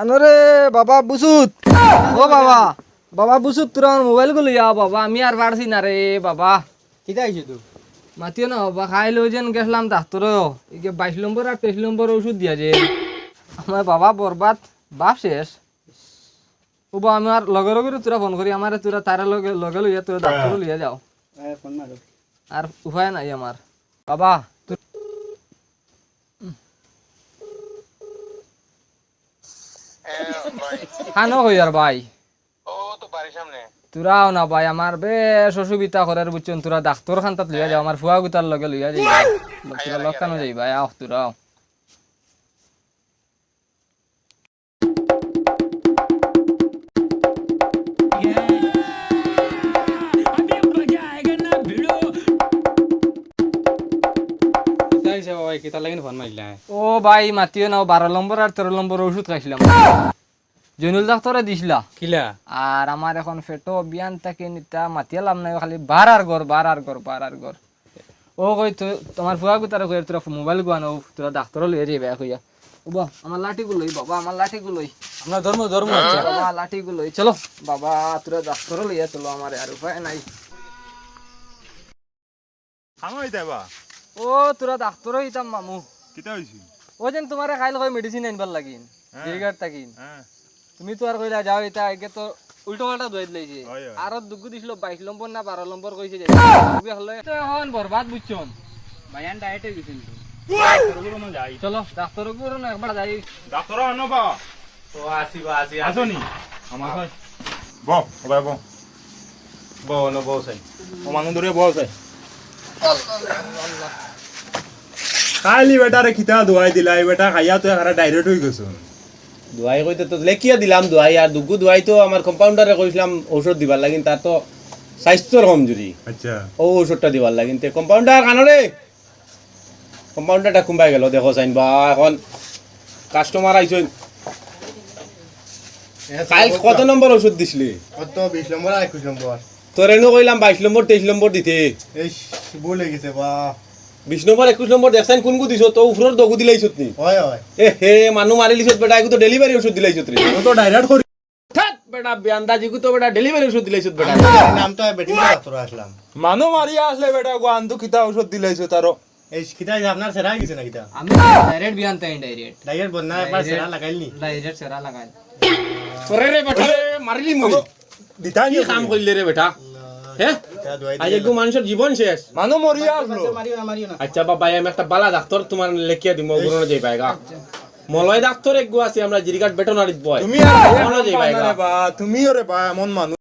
আনরে বাবা বুসুত। ও বাবা বাবা বুসুত তোরা আমার মোবাইলগুলো যাও বাবা আমি আর পারছি না রে বাবা। কিতা আইছে তো মাতিও না বাবা খাই লই যেন গেছিলাম ডাক্তর একে বাইশ নম্বর আর তেইশ নম্বর ওষুধ দিয়া যে। আমার বাবা বরবাদ বাপ শেষ। ও বা আমি আর লগে লগে তোরা ফোন করি আমার তোরা তারা লগে লগে লইয়া তোরা ডাক্তর লইয়া যাও। আর উপায় নাই আমার বাবা খানো আর ভাই? তোরাও না ভাই আমার বেশ অসুবিধা করার বুঝছেন তোরা ডাক্তার খান্তাত লইয়া যাও আমার ফুয়া গুতার লগে লইয়া যাই তোরা লক্ষানো যাই ভাই আহ তোরাও। ও ভাই মাতিও না বারো নম্বর আর তেরো নম্বর ওষুধ খাইছিলাম জনুল ডাক্তারে দিছিলা? কিলা? আর আমার এখন ফেটো বিয়ান থাকে নিতা মাতিয়ালাম নাই খালি বার আর গর বার আর গর বার আর গর ও কই তো তোমার ফুয়া গো তারা কই তোরা মোবাইল গো আনো তোরা ডাক্তার লইয়া যাইবা কইয়া উবা আমার লাঠি গুলোই বাবা আমার লাঠি গুলোই আমরা ধর্ম ধর্ম আছে বাবা লাঠি গুলোই চলো। বাবা তোরা ডাক্তার লইয়া চলো আমার আর উপায় নাই। খামাই দেবা ও তোরা ডাক্তার হইতাম মামু। কিতা হইছি ও যেন তোমার খাইল কই মেডিসিন আনবার লাগিন জিরগার তাকিন হ্যাঁ তুমি তো আর কইলা যাও এটা আগে তো উল্টো পাল্টা ধুয়াই দিলাইছে। আর দুগু দিছিল বাইশ নম্বর না বারো নম্বর কইছে যে। তুমি হলে তো এখন বরবাদ বুঝছন। ভাইয়ান ডায়েটে গেছিল তো চলো ডাক্তার একবার যাই। ডাক্তার আনবা ও আসিবা আসি আসনি আমার ন? বহ চাই ও ধরে চাই খালি বেটারে খিতা ধোয়াই দিলাই বেটা খাইয়া তো ডাইরেক্ট হয়ে গেছো দোয়াই কইতে তো লেখিয়া দিলাম দোয়াই আর দুগু দোয়াই তো আমার কম্পাউন্ডারে কইছিলাম ঔষধ দিবার লাগিন তার তো স্বাস্থ্যর কমজুরি। আচ্ছা। ও ঔষধটা দিবার লাগিন তে কম্পাউন্ডার কানরে কম্পাউন্ডারটা কুম্বাই গেল দেখো চাইন বা এখন কাস্টমার আইসইন কাল কত? নম্বর ওষুধ দিছিলি? কত? বিশ নম্বর আর একুশ নম্বর তোর এনে কইলাম বাইশ নম্বর তেইশ নম্বর দিতে। এই ভুল গেছে বা। বিশ নম্বর একুশ নম্বর দেখছেন কোন কু দিছ? তো উফরর দগু দিলাইছত নি। হয় হয়। এ হে মানুহ মারি লিছত বেটা এগু তো ডেলিভারি ওষুধ দিলাইছত রে তো ডাইরেক্ট করি থাক বেটা বেআন্দাজিগু তো বেটা ডেলিভারি ওষুধ দিলাইছত বেটা। নাম তো বেটিং ডাক্তার আসলাম মানুহ মারি আসলে বেটা গো আনতো কিতা ঔষধ দিলাইছো তারও এই কিতা আপনার সেরা গেছে না কিতা? আমি ডাইরেক্ট বিয়ান তাই ডাইরেক্ট ডাইরেক্ট বন্যা একবার সেরা লাগাইলনি ডাইরেক্ট সেরা লাগাই তোরে রে বেটা মারিলি মুই। দিতা কি কাম করলি রে বেটা? হে আজ একটু মানুষের জীবন শেষ। মরিয়া আসলো। আচ্ছা বাবা আমি একটা বালা ডাক্তার তোমার লেখিয়া দিম গুরুনো যাই পাইগা মলয় ডাক্তার এক গো আছে আমরা জিরিঘাট বেটনারিত বয়। তুমি বা তুমিও বা এমন মানুষ